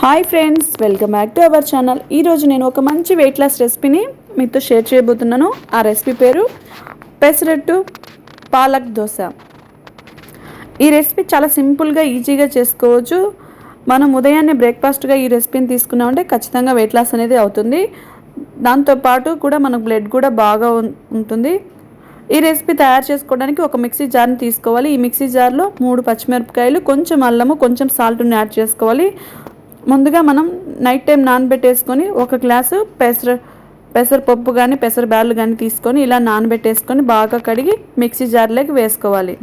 Hi friends welcome back to our channel ఈరోజు నేను ఒక మంచి వెయిట్ లాస్ రెసిపీని మీతో షేర్ చేయబోతున్నాను. ఆ రెసిపీ పేరు పెసరట్టు పాలక్ దోశ. ఈ రెసిపీ చాలా సింపుల్గా ఈజీగా చేసుకోవచ్చు. మనం ఉదయాన్నే బ్రేక్ఫాస్ట్గా ఈ రెసిపీని తీసుకున్నామంటే ఖచ్చితంగా వెయిట్ లాస్ అనేది అవుతుంది. దాంతోపాటు కూడా మనకు బ్లడ్ కూడా బాగా ఉంటుంది. ఈ రెసిపీ తయారు చేసుకోవడానికి ఒక మిక్సీ జార్ని తీసుకోవాలి. ఈ మిక్సీ జార్లో మూడు పచ్చిమిరపకాయలు కొంచెం అల్లము కొంచెం సాల్ట్ని యాడ్ చేసుకోవాలి. ముందుగా మనం నైట్ టైం నానబెట్టేసుకొని ఒక గ్లాసు పెసర పెసరపప్పు కానీ పెసర బ్యాళ్ళు కానీ తీసుకొని ఇలా నానబెట్టేసుకొని బాగా కడిగి మిక్సీ జార్లోకి వేసుకోవాలి.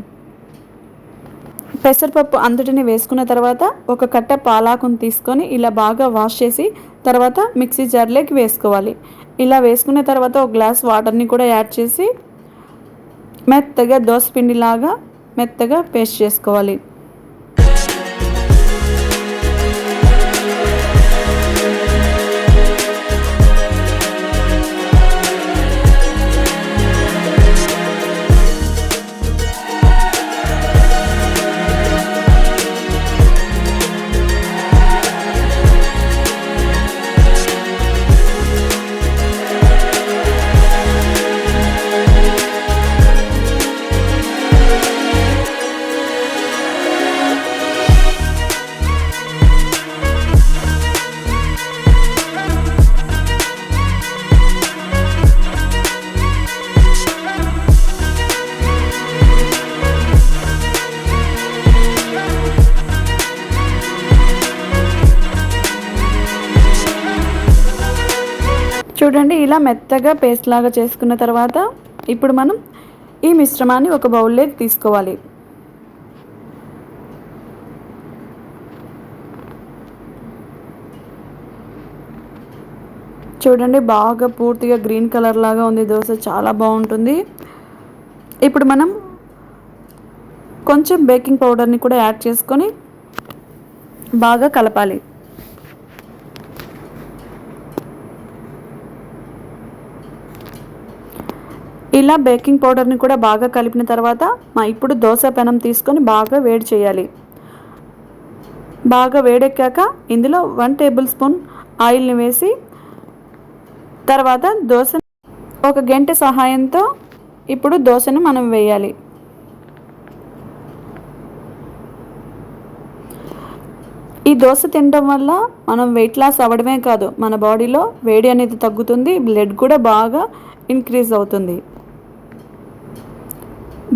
పెసరపప్పు అంతటిని వేసుకున్న తర్వాత ఒక కట్ట పాలాకుని తీసుకొని ఇలా బాగా వాష్ చేసి తర్వాత మిక్సీ జార్లోకి వేసుకోవాలి. ఇలా వేసుకున్న తర్వాత ఒక గ్లాస్ వాటర్ని కూడా యాడ్ చేసి మెత్తగా దోసపిండిలాగా మెత్తగా పేస్ట్ చేసుకోవాలి. చూడండి ఇలా మెత్తగా పేస్ట్ లాగా చేసుకున్న తర్వాత ఇప్పుడు మనం ఈ మిశ్రమాన్ని ఒక బౌల్లోకి తీసుకోవాలి. చూడండి బాగా పూర్తిగా గ్రీన్ కలర్ లాగా ఉంది. దోశ చాలా బాగుంటుంది. ఇప్పుడు మనం కొంచెం బేకింగ్ పౌడర్ని కూడా యాడ్ చేసుకొని బాగా కలపాలి. ఇలా బేకింగ్ పౌడర్ని కూడా బాగా కలిపిన తర్వాత మా ఇప్పుడు దోశ పెనం తీసుకొని బాగా వేడి చేయాలి. బాగా వేడెక్కాక ఇందులో వన్ టేబుల్ స్పూన్ ఆయిల్ని వేసి తర్వాత దోశ ఒక గంట సహాయంతో ఇప్పుడు దోశను మనం వేయాలి. ఈ దోశ తినడం వల్ల మనం వెయిట్ లాస్ అవ్వడమే కాదు మన బాడీలో వేడి అనేది తగ్గుతుంది బ్లడ్ కూడా బాగా ఇంక్రీజ్ అవుతుంది.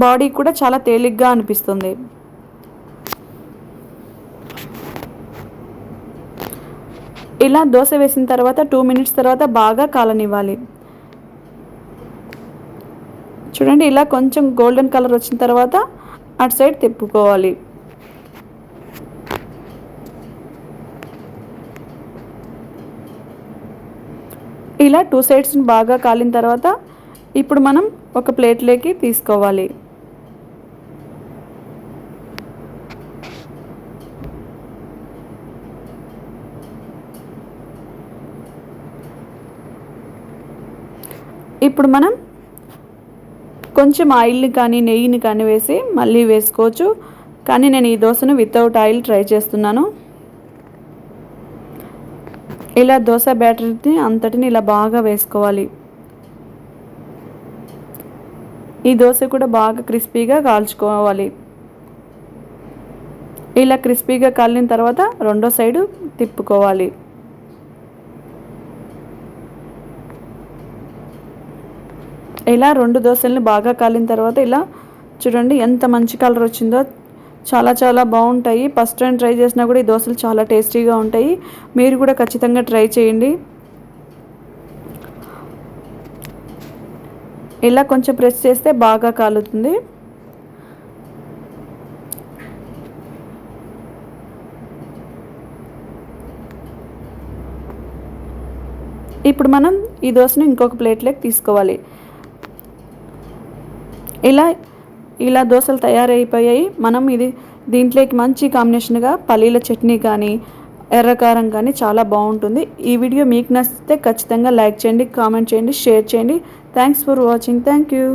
బాడీ కూడా చాలా తేలిగ్గా అనిపిస్తుంది. ఇలా దోశ వేసిన తర్వాత టూ మినిట్స్ తర్వాత బాగా కాలనివ్వాలి. చూడండి ఇలా కొంచెం గోల్డెన్ కలర్ వచ్చిన తర్వాత అటు సైడ్ తిప్పుకోవాలి. ఇలా టూ సైడ్స్ బాగా కాలిన తర్వాత ఇప్పుడు మనం ఒక ప్లేట్లోకి తీసుకోవాలి. ఇప్పుడు మనం కొంచెం ఆయిల్ని కానీ నెయ్యిని కానీ వేసి మళ్ళీ వేసుకోవచ్చు. కానీ నేను ఈ దోశను వితౌట్ ఆయిల్ ట్రై చేస్తున్నాను. ఇలా దోశ బ్యాటర్ని అంతటిని ఇలా బాగా వేసుకోవాలి. ఈ దోశ కూడా బాగా క్రిస్పీగా కాల్చుకోవాలి. ఇలా క్రిస్పీగా కాలిన తర్వాత రెండో సైడు తిప్పుకోవాలి. ఇలా రెండు దోశల్ని బాగా కాలిన తర్వాత ఇలా చూడండి ఎంత మంచి కలర్ వచ్చిందో. చాలా చాలా బాగుంటాయి. ఫస్ట్ టైం ట్రై చేసినా కూడా ఈ దోశలు చాలా టేస్టీగా ఉంటాయి. మీరు కూడా ఖచ్చితంగా ట్రై చేయండి. ఇలా కొంచెం ప్రెస్ చేస్తే బాగా కాలుతుంది. ఇప్పుడు మనం ఈ దోశను ఇంకొక ప్లేట్లోకి తీసుకోవాలి. ఇలా ఇలా దోశలు తయారైపోయాయి. మనం ఇది దీంట్లోకి మంచి కాంబినేషన్గా పల్లీల చట్నీ కానీ ఎర్రకారం కానీ చాలా బాగుంటుంది. ఈ వీడియో మీకు నచ్చితే ఖచ్చితంగా లైక్ చేయండి కామెంట్ చేయండి షేర్ చేయండి. Thanks for watching. Thank you.